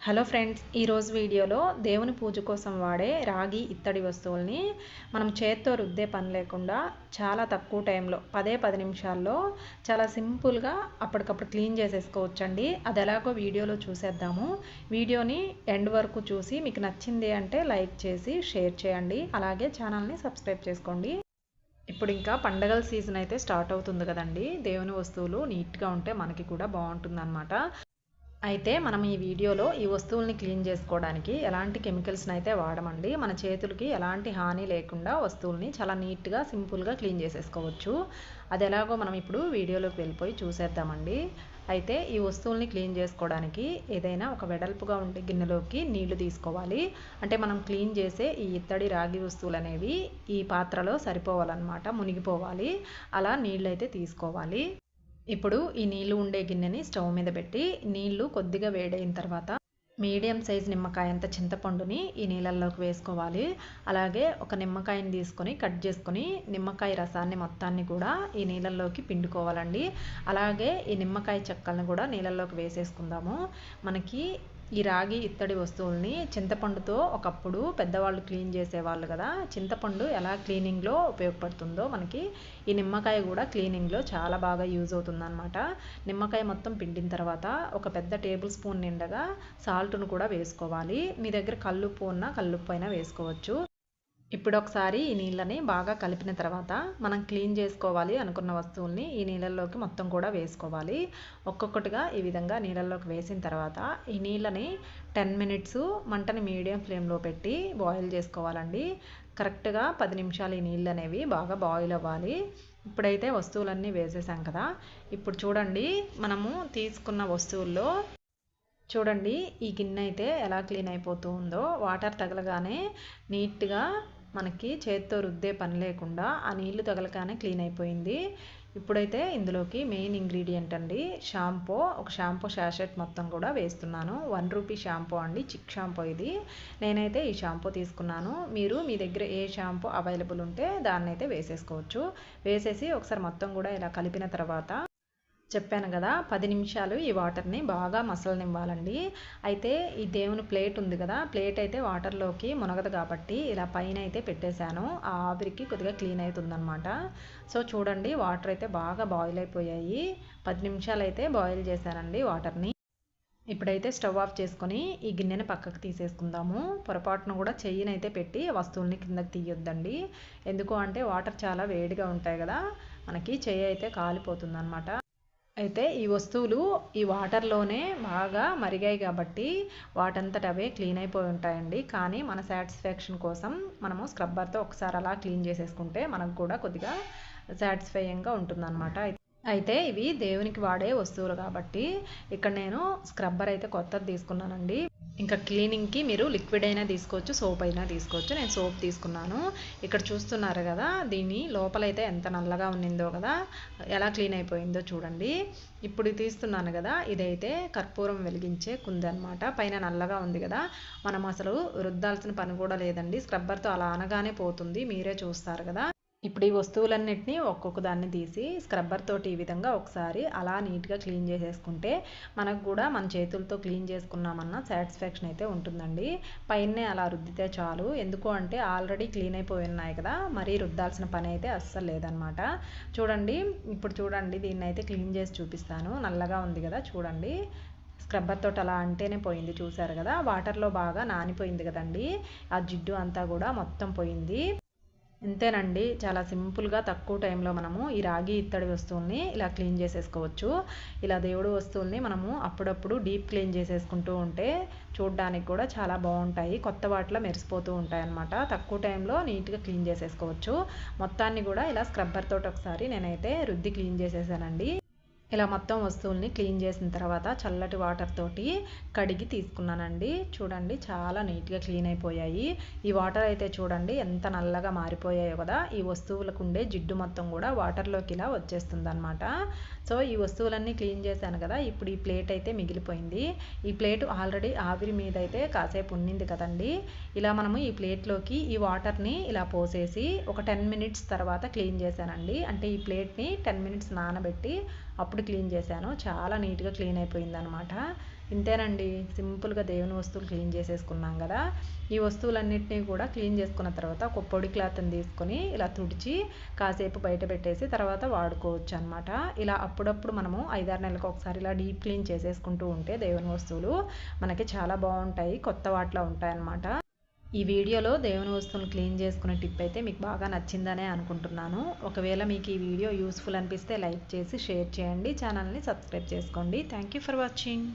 Hello friends ఈరోజు వీడియోలో దేవుని పూజ కోసం వాడే రాగి ఇత్తడి వస్తువుల్ని మనం చేత్తో రుద్దే పని లేకుండా చాలా తక్కువ టైంలో పదే పది నిమిషాల్లో చాలా సింపుల్గా అప్పటికప్పుడు క్లీన్ చేసేసుకోవచ్చండి. అది ఎలాగో వీడియోలో చూసేద్దాము. వీడియోని ఎండ్ వరకు చూసి మీకు నచ్చింది అంటే లైక్ చేసి షేర్ చేయండి. అలాగే ఛానల్ని సబ్స్క్రైబ్ చేసుకోండి. ఇప్పుడు ఇంకా పండగల సీజన్ అయితే స్టార్ట్ అవుతుంది కదండి. దేవుని వస్తువులు నీట్గా ఉంటే మనకి కూడా బాగుంటుంది అనమాట అయితే మనం ఈ వీడియోలో ఈ వస్తువుల్ని క్లీన్ చేసుకోవడానికి ఎలాంటి కెమికల్స్ని అయితే వాడమండి మన చేతులకి ఎలాంటి హాని లేకుండా వస్తువుల్ని చాలా నీట్గా సింపుల్గా క్లీన్ చేసేసుకోవచ్చు. అది ఎలాగో మనం ఇప్పుడు వీడియోలోకి వెళ్ళిపోయి చూసేద్దామండి. అయితే ఈ వస్తువుల్ని క్లీన్ చేసుకోవడానికి ఏదైనా ఒక వెడల్పుగా ఉండే గిన్నెలోకి నీళ్ళు తీసుకోవాలి. అంటే మనం క్లీన్ చేసే ఈ ఇత్తడి రాగి వస్తువులు అనేవి ఈ పాత్రలో సరిపోవాలన్నమాట మునిగిపోవాలి. అలా నీళ్ళు అయితే తీసుకోవాలి. ఇప్పుడు ఈ నీళ్ళు ఉండే గిన్నెని స్టవ్ మీద పెట్టి నీళ్ళు కొద్దిగా వేడైన తర్వాత మీడియం సైజ్ నిమ్మకాయ అంత చింతపండుని ఈ నీళ్ళల్లోకి వేసుకోవాలి. అలాగే ఒక నిమ్మకాయని తీసుకొని కట్ చేసుకొని నిమ్మకాయ రసాన్ని మొత్తాన్ని కూడా ఈ నీళ్ళల్లోకి పిండుకోవాలండి. అలాగే ఈ నిమ్మకాయ చెక్కలను కూడా నీళ్ళల్లోకి వేసేసుకుందాము. మనకి ఈ రాగి ఇత్తడి వస్తువుల్ని చింతపండుతో ఒకప్పుడు పెద్దవాళ్ళు క్లీన్ చేసేవాళ్ళు కదా చింతపండు ఎలా క్లీనింగ్లో ఉపయోగపడుతుందో మనకి ఈ నిమ్మకాయ కూడా క్లీనింగ్లో చాలా బాగా యూజ్ అవుతుందన్నమాట. నిమ్మకాయ మొత్తం పిండిన తర్వాత ఒక పెద్ద టేబుల్ స్పూన్ నిండగా సాల్ట్ను కూడా వేసుకోవాలి. మీ దగ్గర కల్లుప్పు ఉన్న కల్లుప్పు అయినా వేసుకోవచ్చు. ఇప్పుడు ఒకసారి ఈ నీళ్ళని బాగా కలిపిన తర్వాత మనం క్లీన్ చేసుకోవాలి అనుకున్న వస్తువుల్ని ఈ నీళ్ళల్లోకి మొత్తం కూడా వేసుకోవాలి. ఒక్కొక్కటిగా ఈ విధంగా నీళ్ళల్లోకి వేసిన తర్వాత ఈ నీళ్ళని టెన్ మినిట్స్ మంటని మీడియం ఫ్లేమ్లో పెట్టి బాయిల్ చేసుకోవాలండి. కరెక్ట్గా పది నిమిషాలు ఈ నీళ్ళు అనేవి బాగా బాయిల్ అవ్వాలి. ఇప్పుడైతే వస్తువులన్నీ వేసేసాం కదా. ఇప్పుడు చూడండి మనము తీసుకున్న వస్తువుల్లో చూడండి ఈ గిన్నె అయితే ఎలా క్లీన్ అయిపోతూ ఉందో వాటర్ తగలగానే నీట్గా మనకి చేత్తో రుద్దే పని లేకుండా ఆ నీళ్ళు తగలగానే క్లీన్ అయిపోయింది. ఇప్పుడైతే ఇందులోకి మెయిన్ ఇంగ్రీడియంట్ అండి షాంపూ. ఒక షాంపూ షాషెట్ మొత్తం కూడా వేస్తున్నాను. వన్ రూపీ షాంపూ అండి. చిక్ షాంపూ ఇది. నేనైతే ఈ షాంపూ తీసుకున్నాను. మీరు మీ దగ్గర ఏ షాంపూ అవైలబుల్ ఉంటే దాన్ని అయితే వేసేసుకోవచ్చు. వేసేసి ఒకసారి మొత్తం కూడా ఇలా కలిపిన తర్వాత చెప్పాను కదా పది నిమిషాలు ఈ వాటర్ని బాగా మసలనివ్వాలండి. అయితే ఈ దేవుని ప్లేట్ ఉంది కదా ప్లేట్ అయితే వాటర్లోకి మునగదు కాబట్టి ఇలా పైన అయితే పెట్టేశాను. ఆ ఆవిరికి కొద్దిగా క్లీన్ అవుతుందన్నమాట. సో చూడండి వాటర్ అయితే బాగా బాయిల్ అయిపోయాయి. పది నిమిషాలు అయితే బాయిల్ చేశానండి వాటర్ని. ఇప్పుడైతే స్టవ్ ఆఫ్ చేసుకొని ఈ గిన్నెని పక్కకు తీసేసుకుందాము. పొరపాటును కూడా చెయ్యినైతే పెట్టి వస్తువుల్ని కిందకి తీయొద్దండి. ఎందుకు అంటే వాటర్ చాలా వేడిగా ఉంటాయి కదా మనకి చెయ్యి అయితే కాలిపోతుంది అనమాట అయితే ఈ వస్తువులు ఈ వాటర్లోనే బాగా మరిగాయి కాబట్టి వాటంతట అవే క్లీన్ అయిపోయి ఉంటాయండి. కానీ మన సాటిస్ఫాక్షన్ కోసం మనము స్క్రబ్బర్తో ఒకసారి అలా క్లీన్ చేసేసుకుంటే మనకు కూడా కొద్దిగా సాటిస్ఫైయింగ్గా ఉంటుందన్నమాట. అయితే ఇవి దేవునికి వాడే వస్తువులు కాబట్టి ఇక్కడ నేను స్క్రబ్బర్ అయితే కొత్తది తీసుకున్నానండి. ఇంకా క్లీనింగ్కి మీరు లిక్విడ్ అయినా తీసుకోవచ్చు సోప్ అయినా తీసుకోవచ్చు. నేను సోప్ తీసుకున్నాను. ఇక్కడ చూస్తున్నారు కదా దీన్ని లోపలైతే ఎంత నల్లగా ఉన్నిందో కదా ఎలా క్లీన్ అయిపోయిందో చూడండి. ఇప్పుడు తీస్తున్నాను కదా ఇదైతే కర్పూరం వెలిగించే కుంది అనమాట పైన నల్లగా ఉంది కదా మనం అసలు రుద్దాల్సిన పని కూడా లేదండి. స్క్రబ్బర్తో అలా అనగానే పోతుంది మీరే చూస్తారు కదా. ఇప్పుడు ఈ వస్తువులన్నిటినీ ఒక్కొక్క దాన్ని తీసి స్క్రబ్బర్ తోటి ఈ విధంగా ఒకసారి అలా నీట్గా క్లీన్ చేసేసుకుంటే మనకు కూడా మన చేతులతో క్లీన్ చేసుకున్నామన్న సాటిస్ఫాక్షన్ అయితే ఉంటుందండి. పైనే అలా రుద్దితే చాలు. ఎందుకు అంటే ఆల్రెడీ క్లీన్ అయిపోయి ఉన్నాయి కదా మరీ రుద్దాల్సిన పని అయితే అస్సలు లేదనమాట చూడండి ఇప్పుడు చూడండి దీన్ని అయితే క్లీన్ చేసి చూపిస్తాను. నల్లగా ఉంది కదా చూడండి. స్క్రబ్బర్ తోటి అలా అంటేనే పోయింది చూసారు కదా. వాటర్లో బాగా నానిపోయింది కదండి. ఆ జిడ్డు అంతా కూడా మొత్తం పోయింది. ఇంతేనండి. చాలా సింపుల్గా తక్కువ టైంలో మనము ఈ రాగి ఇత్తడి వస్తువుల్ని ఇలా క్లీన్ చేసేసుకోవచ్చు. ఇలా దేవుడు వస్తువుల్ని మనము అప్పుడప్పుడు డీప్ క్లీన్ చేసేసుకుంటూ ఉంటే చూడడానికి కూడా చాలా బాగుంటాయి. కొత్త వాటిలో మెరిసిపోతూ ఉంటాయి అన్నమాట తక్కువ టైంలో నీట్గా క్లీన్ చేసేసుకోవచ్చు. మొత్తాన్ని కూడా ఇలా స్క్రబ్బర్ తోటి ఒకసారి నేనైతే రుద్ది క్లీన్ చేసేసానండి. ఇలా మొత్తం వస్తువుల్ని క్లీన్ చేసిన తర్వాత చల్లటి వాటర్ తోటి కడిగి తీసుకున్నానండి. చూడండి చాలా నీట్గా క్లీన్ అయిపోయాయి. ఈ వాటర్ అయితే చూడండి ఎంత నల్లగా మారిపోయాయో కదా! ఈ వస్తువులకు ఉండే జిడ్డు మొత్తం కూడా వాటర్లోకి ఇలా వచ్చేస్తుంది అనమాట సో ఈ వస్తువులన్నీ క్లీన్ చేశాను కదా! ఇప్పుడు ఈ ప్లేట్ అయితే మిగిలిపోయింది. ఈ ప్లేట్ ఆల్రెడీ ఆవిరి మీద అయితే కాసేపు ఉన్నింది కదండి. ఇలా మనము ఈ ప్లేట్లోకి ఈ వాటర్ని ఇలా పోసేసి ఒక టెన్ మినిట్స్ తర్వాత క్లీన్ చేశానండి. అంటే ఈ ప్లేట్ని టెన్ మినిట్స్ నానబెట్టి అప్పుడు క్లీన్ చేశాను. చాలా నీట్గా క్లీన్ అయిపోయింది అనమాట ఇంతేనండి. సింపుల్గా దేవుని వస్తువులు క్లీన్ చేసేసుకున్నాం కదా. ఈ వస్తువులన్నింటినీ కూడా క్లీన్ చేసుకున్న తర్వాత ఒక పొడి క్లాత్ని తీసుకొని ఇలా తుడిచి కాసేపు బయట పెట్టేసి తర్వాత వాడుకోవచ్చు అనమాట ఇలా అప్పుడప్పుడు మనము ఐదారు నెలలకు ఒకసారి ఇలా డీప్ క్లీన్ చేసేసుకుంటూ ఉంటే దేవుని వస్తువులు మనకి చాలా బాగుంటాయి. కొత్త వాటిలో ఉంటాయి అన్నమాట ఈ వీడియోలో దేవుని వస్తువులు క్లీన్ చేసుకునే టిప్ అయితే మీకు బాగా నచ్చిందనే అనుకుంటున్నాను. ఒకవేళ మీకు ఈ వీడియో యూస్ఫుల్ అనిపిస్తే లైక్ చేసి షేర్ చేయండి. ఛానల్ని సబ్స్క్రైబ్ చేసుకోండి. Thank you for watching.